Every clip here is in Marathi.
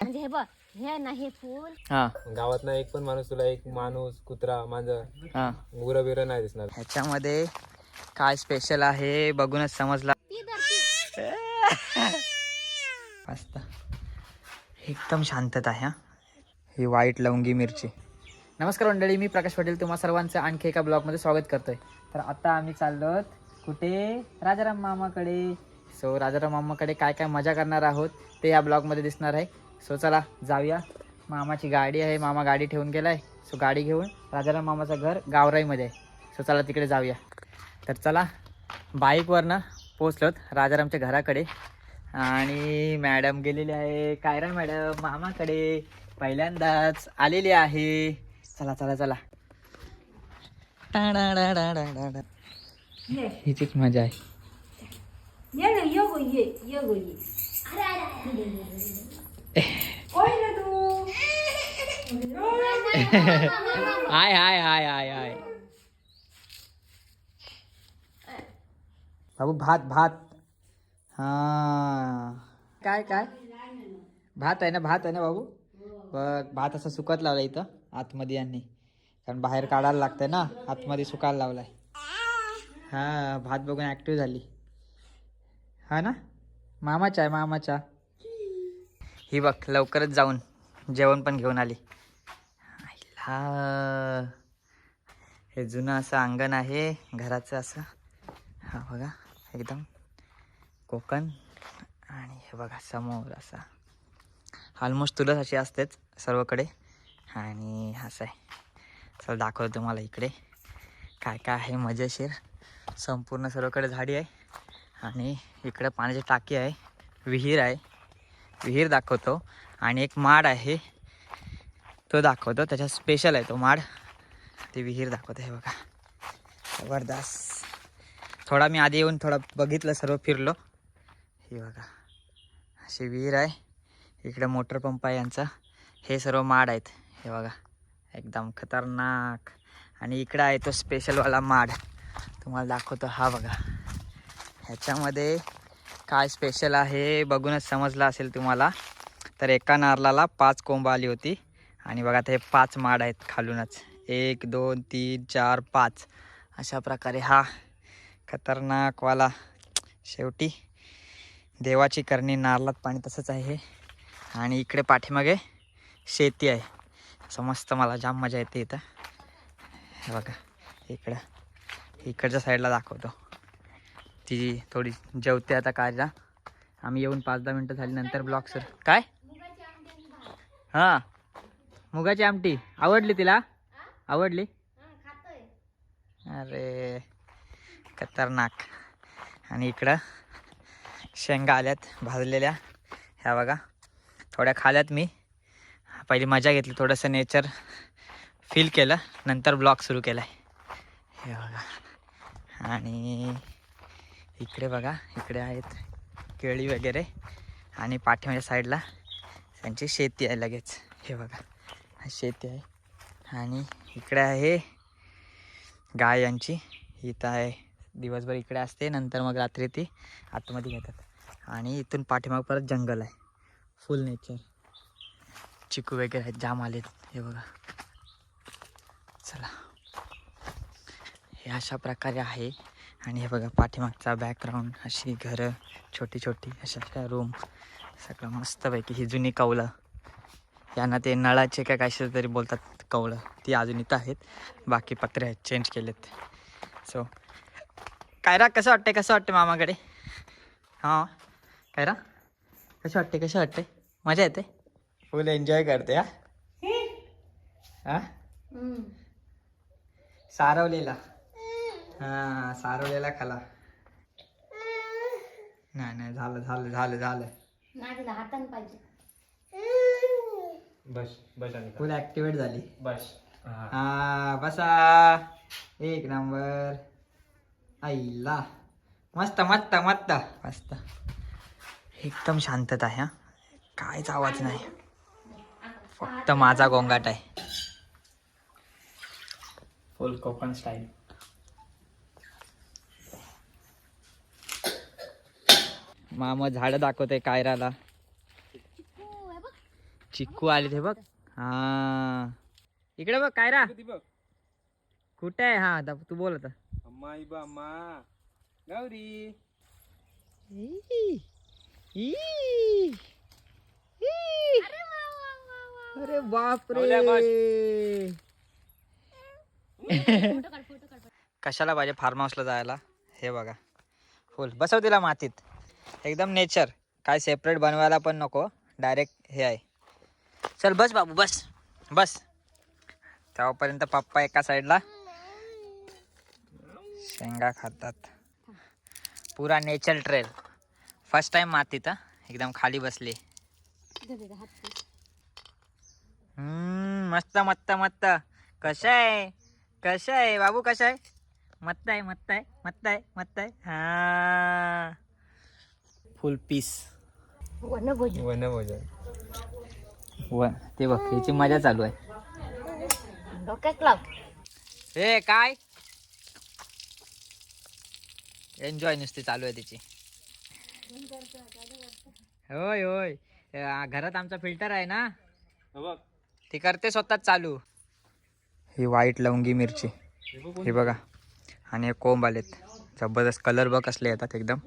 म्हणजे हे बघ हे ना हे फुल. हा. गावात ना एक पण माणूस तुला एक माणूस कुत्रा मांजर हा. गुरं बिरं नाही दिसणार. ह्याच्यामध्ये काय स्पेशल आहे बघूनच समजला. ती मस्त. एकदम शांतता आहे हा. ही वाईट लवंगी मिरची. नमस्कार मंडळी मी प्रकाश पटेल. तुम्हा सर्वांचं आणखी एका ब्लॉगमध्ये स्वागत करतोय. तर आता आम्ही चाललो कुठे? राजाराम मामाकडे. सो राजाराम मामाकडे काय काय मजा करणार आहोत ते या ब्लॉगमध्ये दिसणार आहे. सो चला जाऊया. मामाची गाडी आहे मामा गाडी ठेवून गेलाय. सो गाडी घेऊन राजाराम मामाचं घर गावराईमध्ये. आहे सो चला तिकडे जाऊया. तर चला बाईकवरनं पोचलोत राजारामच्या घराकडे. आणि मॅडम गेलेली आहे. कायरा मॅडम? मामाकडे. पहिल्यांदाच आलेली आहे. चला चला चला. हिचीच हीचीच मजा आहे. हाय हाय हाय हाय हाय बाबू भात भात. हा. काय काय? भात आहे ना भात आहे ना बाबू? बघ भात असं सुकत लावला इथं आतमध्ये यांनी. कारण बाहेर काढायला लागतंय ना आतमध्ये सुकायला लावलाय. हा भात बघून ऍक्टिव्ह झाली. हा ना? मामाचा आहे मामाचा ही बघ लवकरच जाऊन जेवण पण घेऊन आली. आईला. हे जुनं असं अंगण आहे घराचं असं. हा बघा एकदम कोकण. आणि हे बघा समोर असा. ऑलमोस्ट तुलाच अशी असतेच सर्वकडे. आणि असं आहे. चल दाखवतो तुम्हाला इकडे. काय काय आहे मजेशीर. संपूर्ण सर्वकडे झाडी आहे. आणि इकडे पाण्याची टाकी आहे. विहीर आहे. विहीर दाखवतो. आणि एक माड आहे. तो दाखवतो. त्याच्या स्पेशल आहे तो माड. ते विहीर दाखवतो हे बघा. जबरदस्त. थोडा मी आधी येऊन थोडा बघितलं सर्व फिरलो. हे बघा. अशी विहीर आहे. इकडे मोटर पंप आहे यांचा. हे सर्व माड आहेत. हे बघा. एकदम खतरनाक. आणि इकडं आहे तो स्पेशलवाला माड. तुम्हाला दाखवतो हा बघा. ह्याच्यामध्ये काय स्पेशल आहे बघूनच समजलं असेल तुम्हाला. तर एका नारळाला पाच कोंब आली होती. आणि बघा ते पाच माड आहेत खालूनच. एक दोन तीन चार पाच. अशा प्रकारे हा खतरनाकवाला शेवटी देवाची करणी नारळात पाणी तसंच आहे. हे आणि इकडे पाठीमागे शेती आहे. समस्त मला जाम मजा येते इथं. हे बघा इकडं इकडच्या साईडला दाखवतो. ती थोडी जेवते आता कायला आम्ही येऊन पाच दहा मिनटं झाली नंतर ब्लॉक सर काय? हां. मुगाची आमटी. आवडली तिला? आवडली? अरे खतरनाक. आणि इकडं शेंगा आल्यात भाजलेल्या. ह्या बघा. थोड्या खाल्यात मी. पहिली मजा घेतली. थोडंसं नेचर फील केलं. नंतर ब्लॉग सुरू केला आहे हे बघा. आणि इकडे बघा इकडे आहेत केळी वगैरे. आणि पाठीमाच्या साईडला त्यांची शेती आहे लगेच. हे बघा शेती आहे. आणि इकडे आहे गाय यांची. इथं आहे. दिवसभर इकडे असते नंतर मग रात्री ती आतमध्ये घेतात. आणि इथून पाठीमाग परत जंगल आहे. Full nature. चिकू वगैरे आहेत जाम आलेत. हे बघा. चला. हे अशा प्रकारे आहे. आणि हे बघा पाठीमागचा बॅकग्राऊंड अशी घरं छोटी छोटी अशा अशा रूम सगळं मस्तपैकी. ही जुनी कौलं. यांना ते नळाचे काय काय तरी बोलतात कवळं ती अजून इथं आहेत. बाकी पत्रे आहेत चेंज केलेत. सो कायरा कसं वाटते कसं वाटते मामाकडे? हां? कायरा? कसं वाटते कसं वाटते मजा येते? फुल एन्जॉय करते हा? हा? सारवलेला. हा सारवलेला खाला. नाही नाही झालं झालं झालं झालं. हाताने पाहिजे. बस बस आणि फुल ॲक्टिवेट झाली. बस. हा. हा बसा. एक नंबर. आईला. मस्त मस्त मस्त. मस्त. एकदम शांतता आहे हा. काहीच आवाज नाही. फक्त माझा गोंगाट आहे. Full Konkan style. मामा झाडं दाखवते कायराला. चिक्कू आले ते बघ. हा. इकडे बघ काय रा ती बघ. कुठे आहे? हा आता तू बोल आता. अम्मा इबा अम्मा. गौरी. ई, ई, ई. अरे बाप आवल्या बस. रे कशाला पाहिजे? फार्म हाऊसला जायला? हे बघा. फुल. बसव तिला मातीत. एकदम नेचर काय सेपरेट बनवायला पण नको. डायरेक्ट हे आहे. चल बस बाबू बस. बस. तेव्हापर्यंत पप्पा एका साईडला शेंगा खातात. पुरा नेचर ट्रेल फर्स्ट टाइम मातीत तर एकदम खाली बसली. मस्त मस्त मस्त. कसं आहे? कसं आहे? बाबू कसं आहे? मस्त आहे मस्त आहे मस्त आहे मस्त आहे. हा. Full peace. वनभोजन. वनभोजन. व ते बघ याची मजा चालू आहे. डोक्यात लाव. हे काय? एन्जॉय नुसती चालू आहे त्याची होय होय. अं, घरात आमचा फिल्टर आहे ना? हे बघ. ती करते स्वतःच चालू. ही व्हाईट लवंगी मिरची. हे बघ. हे बघा आणि हे कोंब आलेत. जबरदस्त कलर बघ कसले येतात एकदम.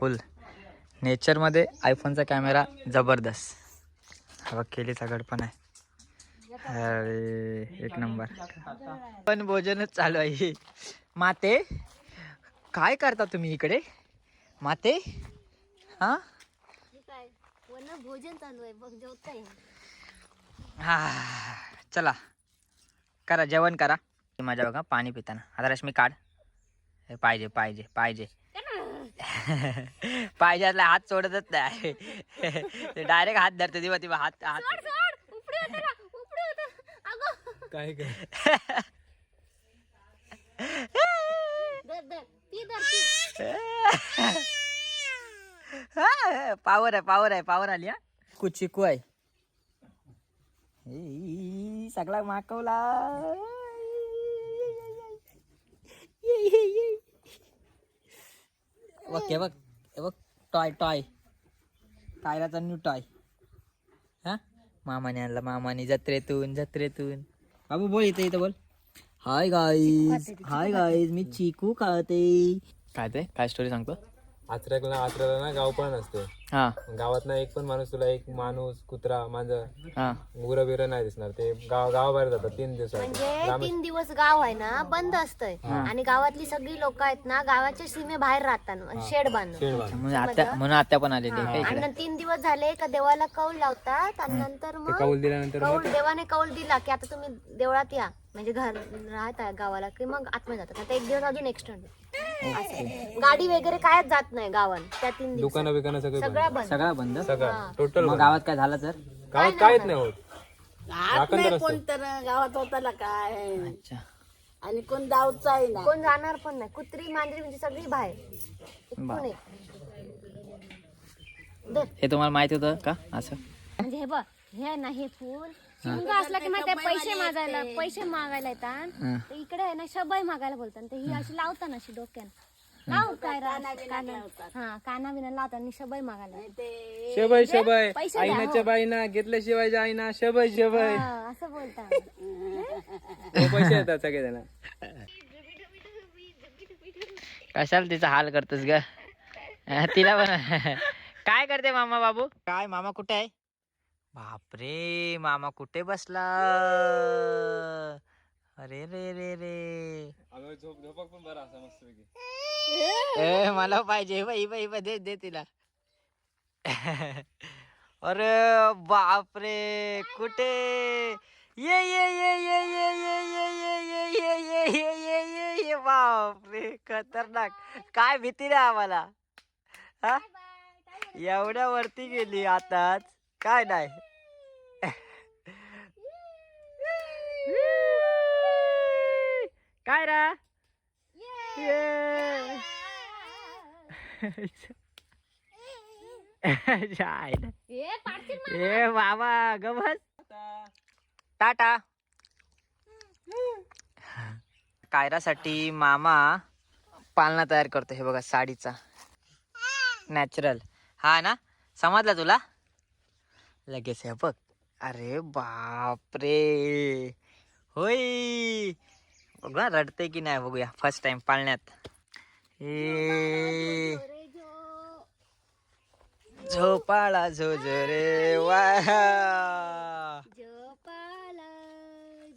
फुल नेचरमध्ये आयफोनचा कॅमेरा जबरदस्त. हवा केलीचा गड पण आहे. अरे एक नंबर. पण भोजनच चालू आहे. माते काय करता तुम्ही इकडे? माते? हा? भोजन चालू आहे हा चला. करा जेवण करा. माझ्या बघा पाणी पिताना. आता रश्मी काढ. हे पाहिजे पाहिजे पाहिजे. पाहिजे हात सोडतच नाही. डायरेक्ट हात धरते तेव्हा तेव्हा हात हात काय ती ती. पावर आहे पावर आहे पावर आली हा. चिकू चिकू आहे. सगळा माकवला. बघ हे बघ बघ. Toy toy. कायराचा new toy. हा? मामाने आणला मामाने. जत्रेतून जत्रेतून. बाबू बोल इथे इथं बोल. हाय गाईज हाय गाईज मी चिकू खाते. काय ते? काय स्टोरी सांगतो? आचऱ्याला आचऱ्याला ना गाव पण असते. हा. गावात ना एक पण माणूस तुला एक माणूस कुत्रा मांजर हा. गुरं बिरं नाही दिसणार. ते गाव गावाबाहेर जातात तीन दिवसात. म्हणजे तीन दिवस गाव आहे ना बंद असतंय. आणि गावातली सगळी लोक आहेत ना गावाच्या सीमे बाहेर राहतात. शेड बांधून. म्हणून आत्या म्हणून आत्या पण आलेली आहे का आणि नंतर तीन दिवस झाले का देवाला कौल लावतात आणि नंतर मग कौल दिल्यानंतर कौल देवाने कौल दिला की आता तुम्ही देवळात या. म्हणजे घर राहता गावाला की मग आतमध्ये जातात. आता एक दिवस अजून एक्सटेंड गाडी वगैरे कायच जात नाही गावात त्या तीन दिवस दुकानं बिकानं सगळे सगळ्या बंद. सगळा बंद? सगळं. टोटल मग गावात काय झालं तर? गावात काहीच नाही होत. राखण कोण तर गावात होता काय? अच्छा. आणि कोण दावचा आहे ना. कोण जाणार पण नाही. कुत्री मांजरी म्हणजे सगळी बाहेर. एक. हे तुम्हाला माहिती होतं का? असं. म्हणजे हे बघ हे आहे ना हे फुल. शिमग असला की माहिती पैसे मागायला पैसे मागायला येतात हा. तर इकडे आहे ना शबाई मागायला बोलतात. ते ही अशी लावतात ना अशी डोक्यानं. लाव काय हा काना बिना लावतात आणि शबाई मागायला. शेबाई पैसे द्या. आईनाच्या बाईना घेतल्याशिवाय आईना. शेबाई शेबाई. हा, असं बोलतात. पैसे येतात सगळे जण कशाला तिचा हाल करतोस ग? तिला पण काय करते मामा बाबू? काय मामा कुठे आहे? बापरे मामा कुठे बसला अरे रे रे रे झोप झोपक पण बरा असा मस्त ए मला पाहिजे बाई बाई बाई दे दे तिला अरे बापरे कुठे ये ये ये ये ये ये ये ये ये ये ये ये ये ये ये बापरे खतरनाक काय भीती रे आम्हाला हा एवढ्या वरती गेली आताच काय नाही. काय रा. ए, बाबा गबस टाटा. कायरासाठी मामा पालना तयार करतो हे बघा साडीचा. नॅचरल. हा ना? समजला तुला? लगेच हे बघ. अरे बापरे. होय. बघा रडते की नाही बघूया. फर्स्ट टाइम पाळण्यात. ए. झोपाळा झोझो रे वा. झोपाला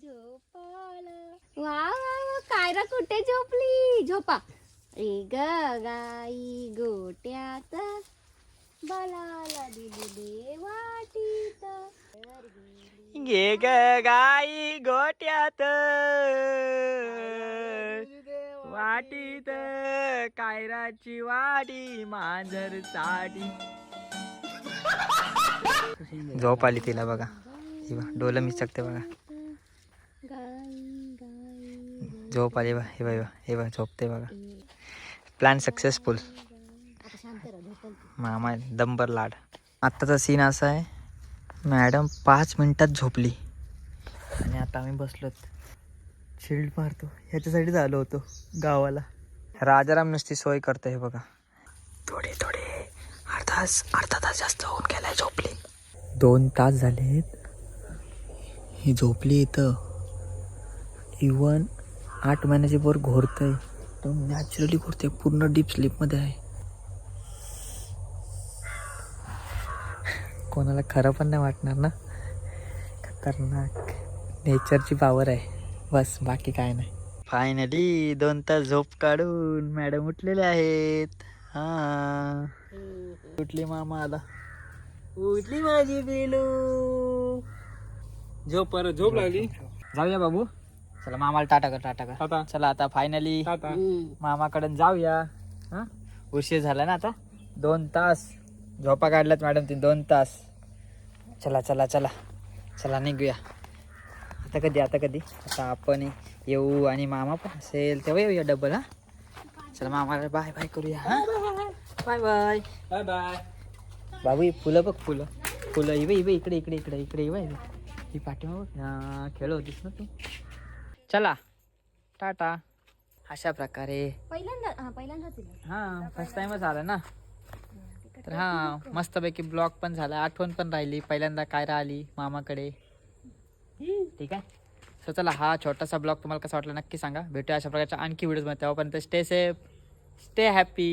झोपाला वा वा कायरा कुठे झोपली? झोपा. रे गाई गोट्यात बलाला दिली देवाटीत घे ग गाई गोट्यात. वाटीत. कायराची वाटी मांजर चाटी झोप आली तिला बघा. बघा डोलं मिचकते बघा. झोप आली बा हे बघा हे बघा झोपते बघा. प्लॅन सक्सेसफुल आता शांत राहा झोपल ती. मामा दंबर लाड. आत्ताचा सीन असा आहे मॅडम पाच मिनटात झोपली. आणि आता आम्ही बसलोत. शिल्ड मारतो. ह्याच्यासाठीच आलो होतो गावाला. राजाराम नुसती सोय करतो हे बघा. थोडे थोडे. अर्धा तास अर्धा तास जास्त होऊन गेलाय झोपली. दोन तास झालेत. ही झोपली इथं. इवन आठ महिन्याची घोरतं घोरतंय. एकदम नॅचरली घोरते पूर्ण डीप स्लीपमध्ये आहे. कोणाला खरं पण नाही वाटणार ना? खतरनाक. नेचरची पॉवर आहे. बस बाकी काय नाही. फायनली दोन तास झोप काढून मॅडम उठलेले आहेत. हा. उठली मामा आला उठली माझी बेलू. झोप परत झोप लागली. जाऊया बाबू. चला मामाला टाटा कर टाटा कर. टाटा. चला आता फायनली टाटा. मामाकडून जाऊया. हा? उशीर झाला ना आता? दोन तास. झोपा काढल्यात मॅडम ती दोन तास. चला चला चला. चला निघूया. आता कधी आता कधी? आता आपण येऊ आणि मामा पण असेल तेव्हा येऊया डबल हा? चला मामाला बाय बाय करूया हा? बाय बाय बाय बाय बाबू ही फुलं बघ फुलं. फुलं इवे इवे इकडे इकडे इकडे इकडे इवे ही पाठीमाग हा खेळ होतीस ना तू. चला. टाटा. अशा प्रकारे. पहिल्यांदा हा पहिल्यांदाच दिलं. हा फर्स्ट टाइमच आला ना? तर हा मस्तपैकी ब्लॉग पण झाला. आठवण पण राहिली. पहिल्यांदा काय राहिली मामाकडे? ठीक आहे. सो चला हा छोटासा ब्लॉग तुम्हाला कसा वाटला नक्की सांगा. भेटूया अशा प्रकारच्या आणखी व्हिडिओजमध्ये तेव्हापर्यंत स्टे सेफ स्टे हॅपी